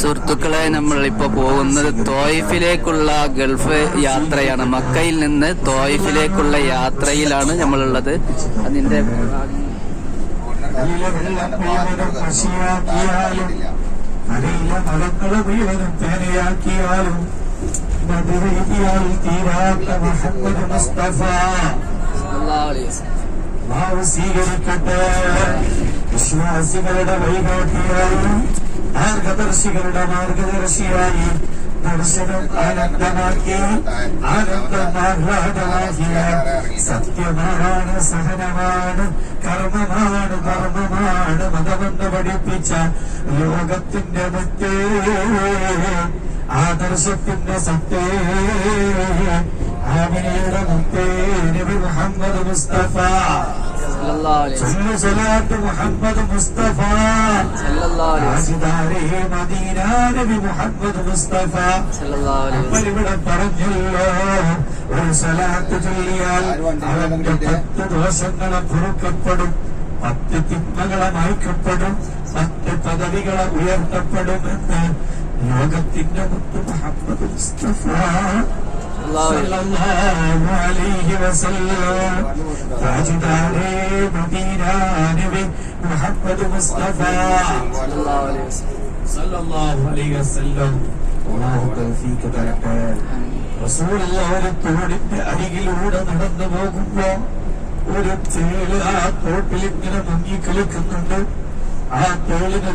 സുഹൃത്തുക്കളെ നമ്മൾ ഇപ്പൊ പോകുന്നത് തോയിഫിലേക്കുള്ള ഗൾഫ് യാത്രയാണ്. മക്കയിൽ നിന്ന് തോയിഫിലേക്കുള്ള യാത്രയിലാണ് നമ്മളുള്ളത്. മുഹമ്മദ് മുസ്തഫ മാവ് സ്വീകരിക്കട്ടെ. വിശ്വാസികളുടെ വഴികാട്ടിയായി. മാർഗദർശികളുടെ മാർഗദർശിയായി ദർശനം ആനന്ദമാക്കി ആനന്ദമാഹ്ലാദമാക്കിയ സത്യമാണ് സഹനമാണ് കർമ്മമാണ് ധർമ്മമാണ് മതമെന്ന് പഠിപ്പിച്ച ലോകത്തിന്റെ മറ്റേ ആദർശത്തിന്റെ സത്തേ ആമിനിയുടെ മുത്തേ നബി മുഹമ്മദ് മുസ്തഫ. മുഹമ്മദ് മുസ്തഫ നമ്മളിവിടെ പറഞ്ഞല്ലോ ഒരു സലാത്ത് ചൊല്ലിയാൽ അവന്റെ പത്ത് ദോഷങ്ങളെ പൊറുക്കപ്പെടും പത്ത് തിന്മകളെ മായ്ക്കപ്പെടും പത്ത് പദവികളെ ഉയർത്തപ്പെടുമെന്ന് ലോകത്തിന്റെ മുത്ത് മുഹമ്മദ് മുസ്തഫ അലൈഹി വസല്ലം. നബി മുഹമ്മദ് മുസ്തഫ. സല്ലല്ലാഹു അലൈഹി വസല്ലം. അല്ലാഹു തൗഫീഖ് തരട്ടെ. റസൂലുള്ളാഹി തോടിന്റെ അരികിലൂടെ നടന്നു പോകുമ്പോ ഒരു തേൾ ആ തോട്ടിൽ ഇങ്ങനെ മുങ്ങി കളിക്കുന്നുണ്ട്. ആ തേളിന്